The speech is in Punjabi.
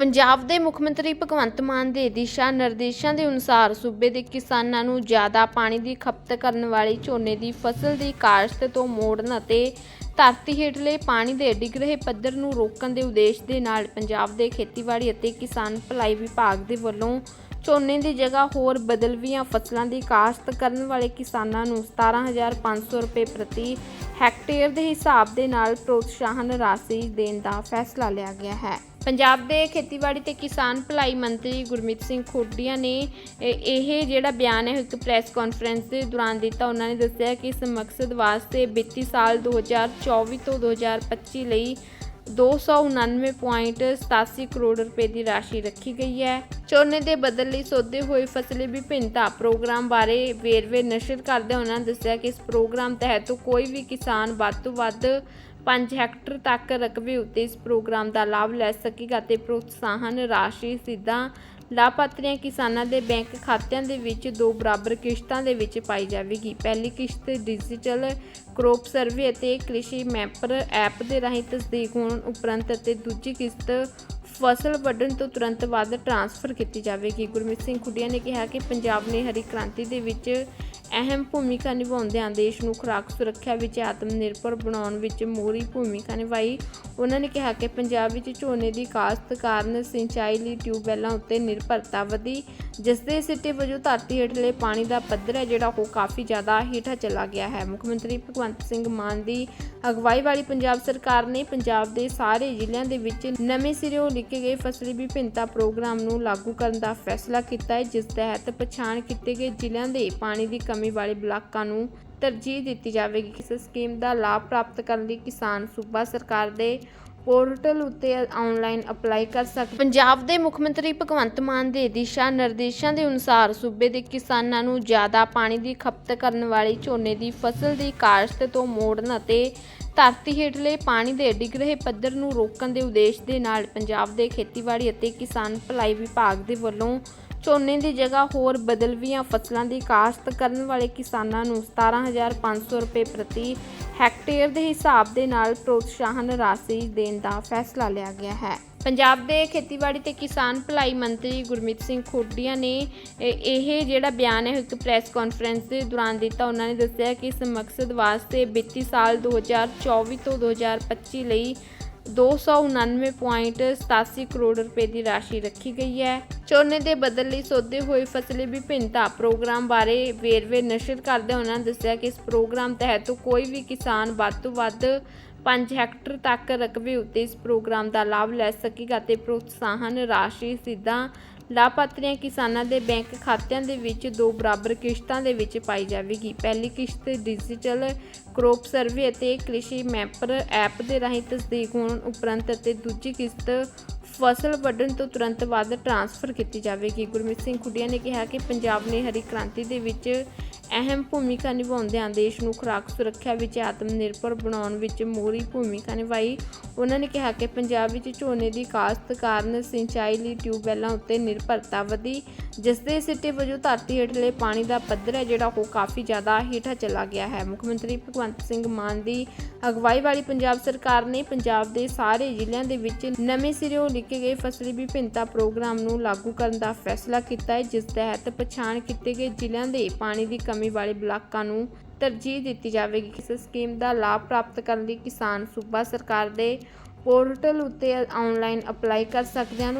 ਪੰਜਾਬ ਦੇ ਮੁੱਖ ਮੰਤਰੀ ਭਗਵੰਤ ਮਾਨ ਦੇ ਦਿਸ਼ਾ ਨਿਰਦੇਸ਼ਾਂ ਦੇ ਅਨੁਸਾਰ ਸੂਬੇ ਦੇ ਕਿਸਾਨਾਂ ਨੂੰ ਜ਼ਿਆਦਾ ਪਾਣੀ ਦੀ ਖਪਤ ਕਰਨ ਵਾਲੀ ਝੋਨੇ ਦੀ ਫਸਲ ਦੀ ਕਾਸ਼ਤ ਤੋਂ ਮੋੜਨ ਅਤੇ ਧਰਤੀ ਹੇਠਲੇ ਪਾਣੀ ਦੇ ਡਿੱਗ ਰਹੇ ਪੱਧਰ ਨੂੰ ਰੋਕਣ ਦੇ ਉਦੇਸ਼ ਦੇ ਨਾਲ ਪੰਜਾਬ ਦੇ ਖੇਤੀਬਾੜੀ ਅਤੇ ਕਿਸਾਨ ਭਲਾਈ ਵਿਭਾਗ ਦੇ ਵੱਲੋਂ ਝੋਨੇ ਦੀ ਜਗ੍ਹਾ ਹੋਰ ਬਦਲਵੀਆਂ ਫਸਲਾਂ ਦੀ ਕਾਸ਼ਤ ਕਰਨ ਵਾਲੇ ਕਿਸਾਨਾਂ ਨੂੰ 17500 ਰੁਪਏ ਪ੍ਰਤੀ ਹੈਕਟੇਅਰ ਦੇ ਹਿਸਾਬ ਦੇ ਨਾਲ ਪ੍ਰੋਤਸਾਹਨ ਰਾਸ਼ੀ ਦੇਣ ਦਾ ਫੈਸਲਾ ਲਿਆ ਗਿਆ ਹੈ। ਪੰਜਾਬ ਦੇ ਖੇਤੀਬਾੜੀ ਤੇ ਕਿਸਾਨ ਭਲਾਈ ਮੰਤਰੀ ਗੁਰਮੀਤ ਸਿੰਘ ਖੋਡੀਆ ਨੇ, ਇਹ ਜਿਹੜਾ ਬਿਆਨ ਹੈ, ਇੱਕ ਪ੍ਰੈਸ ਕਾਨਫਰੰਸ ਦੇ ਦੌਰਾਨ ਦਿੱਤਾ। ਉਹਨਾਂ ਨੇ ਦੱਸਿਆ ਕਿ ਇਸ ਮਕਸਦ ਵਾਸਤੇ ਵਿੱਤੀ ਸਾਲ 2024 ਤੋਂ 2025 ਲਈ 299.87 ਕਰੋੜ ਰੁਪਏ ਦੀ ਰਾਸ਼ੀ ਰੱਖੀ ਗਈ ਹੈ। ਝੋਨੇ ਦੇ ਬਦਲ ਲਈ ਸੋਧੇ ਹੋਏ ਫਸਲੀ ਵਿਭਿੰਨਤਾ ਪ੍ਰੋਗਰਾਮ ਬਾਰੇ ਵੇਰਵੇ ਨਸ਼ਰ ਕਰਦਿਆਂ ਉਹਨਾਂ ਨੇ ਦੱਸਿਆ ਕਿ ਇਸ ਪ੍ਰੋਗਰਾਮ ਤਹਿਤ ਕੋਈ ਵੀ ਕਿਸਾਨ ਵੱਧ ਤੋਂ ਵੱਧ 5 ਹੈਕਟਰ ਤੱਕ ਰਕਬੇ ਉੱਤੇ ਇਸ ਪ੍ਰੋਗਰਾਮ ਦਾ ਲਾਭ ਲੈ ਸਕੇਗਾ ਤੇ ਪ੍ਰੋਤਸਾਹਨ ਰਾਸ਼ੀ ਸਿੱਧਾ ਲਾਭਪਾਤਰੀਆਂ ਕਿਸਾਨਾਂ ਦੇ ਬੈਂਕ ਖਾਤਿਆਂ ਦੇ ਵਿੱਚ ਦੋ ਬਰਾਬਰ ਕਿਸ਼ਤਾਂ ਦੇ ਵਿੱਚ ਪਾਈ ਜਾਵੇਗੀ। ਪਹਿਲੀ ਕਿਸ਼ਤ ਡਿਜੀਟਲ ਕ੍ਰੋਪ ਸਰਵੇ ਅਤੇ ਕ੍ਰਿਸ਼ੀ ਮੈਪਰ ਐਪ ਦੇ ਰਾਹੀਂ ਤਸਦੀਕ ਹੋਣ ਉਪਰੰਤ ਅਤੇ ਦੂਜੀ ਕਿਸ਼ਤ ਫਸਲ ਵੱਢਣ ਤੋਂ ਤੁਰੰਤ ਬਾਅਦ ਟ੍ਰਾਂਸਫਰ ਕੀਤੀ ਜਾਵੇਗੀ। ਗੁਰਮੀਤ ਸਿੰਘ ਖੁੱਡੀਆਂ ਨੇ ਕਿਹਾ ਕਿ ਪੰਜਾਬ ਨੇ ਹਰੀ ਕ੍ਰਾਂਤੀ ਦੇ ਵਿੱਚ ਅਹਿਮ ਭੂਮਿਕਾ ਨਿਭਾਉਂਦਿਆਂ ਦੇਸ਼ ਨੂੰ ਖੁਰਾਕ ਸੁਰੱਖਿਆ ਵਿੱਚ ਆਤਮ ਨਿਰਭਰ ਬਣਾਉਣ ਵਿੱਚ ਮੋਹਰੀ ਭੂਮਿਕਾ ਨਿਭਾਈ। ਉਹਨਾਂ ਨੇ ਕਿਹਾ ਕਿ ਪੰਜਾਬ ਵਿੱਚ ਝੋਨੇ ਦੀ ਕਾਸ਼ਤ ਕਾਰਨ ਸਿੰਚਾਈ ਲਈ ਟਿਊਬਵੈੱਲਾਂ ਉੱਤੇ ਨਿਰਭਰਤਾ ਵਧੀ, ਜਿਸ ਦੇ ਸਿੱਟੇ ਵਜੋਂ ਧਰਤੀ ਹੇਠਲੇ ਪਾਣੀ ਦਾ ਪੱਧਰ ਹੈ ਜਿਹੜਾ ਉਹ ਕਾਫੀ ਜ਼ਿਆਦਾ ਹੇਠਾਂ ਚਲਾ ਗਿਆ ਹੈ। ਮੁੱਖ ਮੰਤਰੀ ਭਗਵੰਤ ਸਿੰਘ ਮਾਨ ਦੀ ਅਗਵਾਈ ਵਾਲੀ ਪੰਜਾਬ ਸਰਕਾਰ ਨੇ ਪੰਜਾਬ ਦੇ ਸਾਰੇ ਜ਼ਿਲ੍ਹਿਆਂ ਦੇ ਵਿੱਚ ਨਵੇਂ ਸਿਰਿਓਂ ਲਿਖੇ ਗਏ ਫਸਲੀ ਵਿਭਿੰਨਤਾ ਪ੍ਰੋਗਰਾਮ ਨੂੰ ਲਾਗੂ ਕਰਨ ਦਾ ਫੈਸਲਾ ਕੀਤਾ ਹੈ, ਜਿਸ ਤਹਿਤ ਪਛਾਣ ਕੀਤੇ ਗਏ ਜ਼ਿਲ੍ਹਿਆਂ ਦੇ ਪਾਣੀ ਦੀ ਕਮੀ ਵਾਲੇ ਬਲਾਕਾਂ ਨੂੰ ਤਰਜੀਹ ਦਿੱਤੀ ਜਾਵੇਗੀ। ਇਸ ਸਕੀਮ ਦਾ ਲਾਭ ਪ੍ਰਾਪਤ ਕਰਨ ਲਈ ਕਿਸਾਨ ਸੂਬਾ ਸਰਕਾਰ ਦੇ ਪੋਰਟਲ ਉੱਤੇ ਆਨਲਾਈਨ ਅਪਲਾਈ ਕਰ ਸਕਦੇ ਪੰਜਾਬ ਦੇ ਮੁੱਖ ਮੰਤਰੀ ਭਗਵੰਤ ਮਾਨ ਦੇ ਦਿਸ਼ਾ ਨਿਰਦੇਸ਼ਾਂ ਦੇ ਅਨੁਸਾਰ ਸੂਬੇ ਦੇ ਕਿਸਾਨਾਂ ਨੂੰ ਜ਼ਿਆਦਾ ਪਾਣੀ ਦੀ ਖਪਤ ਕਰਨ ਵਾਲੀ ਝੋਨੇ ਦੀ ਫਸਲ ਦੀ ਕਾਸ਼ਤ ਤੋਂ ਮੋੜਨ ਅਤੇ ਧਰਤੀ ਹੇਠਲੇ ਪਾਣੀ ਦੇ ਡਿੱਗ ਰਹੇ ਪੱਧਰ ਨੂੰ ਰੋਕਣ ਦੇ ਉਦੇਸ਼ ਦੇ ਨਾਲ ਪੰਜਾਬ ਦੇ ਖੇਤੀਬਾੜੀ ਅਤੇ ਕਿਸਾਨ ਭਲਾਈ ਵਿਭਾਗ ਦੇ ਵੱਲੋਂ ਝੋਨੇ ਦੀ ਜਗ੍ਹਾ ਹੋਰ ਬਦਲਵੀਆਂ ਫਸਲਾਂ ਦੀ ਕਾਸ਼ਤ ਕਰਨ ਵਾਲੇ ਕਿਸਾਨਾਂ ਨੂੰ 17500 ਰੁਪਏ ਪ੍ਰਤੀ ਹੈਕਟੇਅਰ ਦੇ ਹਿਸਾਬ ਦੇ ਨਾਲ ਪ੍ਰੋਤਸਾਹਨ ਰਾਸ਼ੀ ਦੇਣ ਦਾ ਫੈਸਲਾ ਲਿਆ ਗਿਆ ਹੈ। ਪੰਜਾਬ ਦੇ ਖੇਤੀਬਾੜੀ ਤੇ ਕਿਸਾਨ ਭਲਾਈ ਮੰਤਰੀ ਗੁਰਮੀਤ ਸਿੰਘ ਖੋਡੀਆ ਨੇ, ਇਹ ਇਹ ਜਿਹੜਾ ਬਿਆਨ ਹੈ, ਇੱਕ ਪ੍ਰੈਸ ਕਾਨਫਰੰਸ ਦੇ ਦੌਰਾਨ ਦਿੱਤਾ। ਉਹਨਾਂ ਨੇ ਦੱਸਿਆ ਕਿ ਇਸ ਮਕਸਦ ਵਾਸਤੇ ਵਿੱਤੀ ਸਾਲ 2024 ਤੋਂ 2025 ਲਈ 299.87 ਕਰੋੜ ਰੁਪਏ ਦੀ ਰਾਸ਼ੀ ਰੱਖੀ ਗਈ ਹੈ। ਝੋਨੇ ਦੇ ਬਦਲ ਲਈ ਸੋਧੇ ਹੋਏ ਫਸਲੀ ਵਿਭਿੰਨਤਾ ਪ੍ਰੋਗਰਾਮ ਬਾਰੇ ਵੇਰਵੇ ਨਸ਼ਰ ਕਰਦਿਆਂ ਉਹਨਾਂ ਨੇ ਦੱਸਿਆ ਕਿ ਇਸ ਪ੍ਰੋਗਰਾਮ ਤਹਿਤ ਕੋਈ ਵੀ ਕਿਸਾਨ ਵੱਧ ਤੋਂ ਵੱਧ 5 ਹੈਕਟਰ ਤੱਕ ਰਕਬੇ ਉੱਤੇ ਇਸ ਪ੍ਰੋਗਰਾਮ ਦਾ ਲਾਭ ਲੈ ਸਕੇਗਾ ਤੇ ਪ੍ਰੋਤਸਾਹਨ ਰਾਸ਼ੀ ਸਿੱਧਾ ਲਾਭਪਾਤਰੀਆਂ ਕਿਸਾਨਾਂ ਦੇ ਬੈਂਕ ਖਾਤਿਆਂ ਦੇ ਵਿੱਚ ਦੋ ਬਰਾਬਰ ਕਿਸ਼ਤਾਂ ਦੇ ਵਿੱਚ ਪਾਈ ਜਾਵੇਗੀ। ਪਹਿਲੀ ਕਿਸ਼ਤ ਡਿਜੀਟਲ ਕਰੋਪ ਸਰਵੇ ਅਤੇ ਕ੍ਰਿਸ਼ੀ ਮੈਪਰ ਐਪ ਦੇ ਰਾਹੀਂ ਤਸਦੀਕ ਹੋਣ ਉਪਰੰਤ ਅਤੇ ਦੂਜੀ ਕਿਸ਼ਤ ਫਸਲ ਵੱਢਣ ਤੋਂ ਤੁਰੰਤ ਬਾਅਦ ਟਰਾਂਸਫਰ ਕੀਤੀ ਜਾਵੇਗੀ। ਗੁਰਮੀਤ ਸਿੰਘ ਖੁੱਡੀਆਂ ਨੇ ਕਿਹਾ ਕਿ ਪੰਜਾਬ ਨੇ ਹਰੀ ਕ੍ਰਾਂਤੀ ਦੇ ਵਿੱਚ ਅਹਿਮ ਭੂਮਿਕਾ ਨਿਭਾਉਂਦਿਆਂ ਦੇਸ਼ ਨੂੰ ਖੁਰਾਕ ਸੁਰੱਖਿਆ ਵਿੱਚ ਆਤਮ ਨਿਰਭਰ ਬਣਾਉਣ ਵਿੱਚ ਮੋਹਰੀ ਭੂਮਿਕਾ ਨਿਭਾਈ। ਉਹਨਾਂ ਨੇ ਕਿਹਾ ਕਿ ਪੰਜਾਬ ਵਿੱਚ ਝੋਨੇ ਦੀ ਕਾਸ਼ਤ ਕਾਰਨ ਸਿੰਚਾਈ ਲਈ ਟਿਊਬਵੈੱਲਾਂ ਉੱਤੇ ਨਿਰਭਰਤਾ ਵਧੀ, ਜਿਸ ਦੇ ਸਿੱਟੇ ਵਜੋਂ ਧਰਤੀ ਹੇਠਲੇ ਪਾਣੀ ਦਾ ਪੱਧਰ ਹੈ ਜਿਹੜਾ ਉਹ ਕਾਫੀ ਜ਼ਿਆਦਾ ਹੇਠਾਂ ਚਲਾ ਗਿਆ ਹੈ। ਮੁੱਖ ਮੰਤਰੀ ਭਗਵੰਤ ਸਿੰਘ ਮਾਨ ਦੀ ਅਗਵਾਈ ਵਾਲੀ ਪੰਜਾਬ ਸਰਕਾਰ ਨੇ ਪੰਜਾਬ ਦੇ ਸਾਰੇ ਜ਼ਿਲ੍ਹਿਆਂ ਦੇ ਵਿੱਚ ਨਵੇਂ ਸਿਰਿਓਂ ਲਿਖੇ ਗਏ ਫਸਲੀ ਵਿਭਿੰਨਤਾ ਪ੍ਰੋਗਰਾਮ ਨੂੰ ਲਾਗੂ ਕਰਨ ਦਾ ਫੈਸਲਾ ਕੀਤਾ ਹੈ, ਜਿਸ ਤਹਿਤ ਪਛਾਣ ਕੀਤੇ ਗਏ ਜ਼ਿਲ੍ਹਿਆਂ ਦੇ ਪਾਣੀ ਦੀ ਕਮੀ ਵਾਲੇ ਬਲਾਕਾਂ ਨੂੰ ਤਰਜੀਹ ਦਿੱਤੀ ਜਾਵੇਗੀ। ਇਸ ਸਕੀਮ ਦਾ ਲਾਭ ਪ੍ਰਾਪਤ ਕਰਨ ਲਈ ਕਿਸਾਨ ਸੂਬਾ ਸਰਕਾਰ ਦੇ ਪੋਰਟਲ ਉੱਤੇ ਆਨਲਾਈਨ ਅਪਲਾਈ ਕਰ ਸਕਦੇ ਹਨ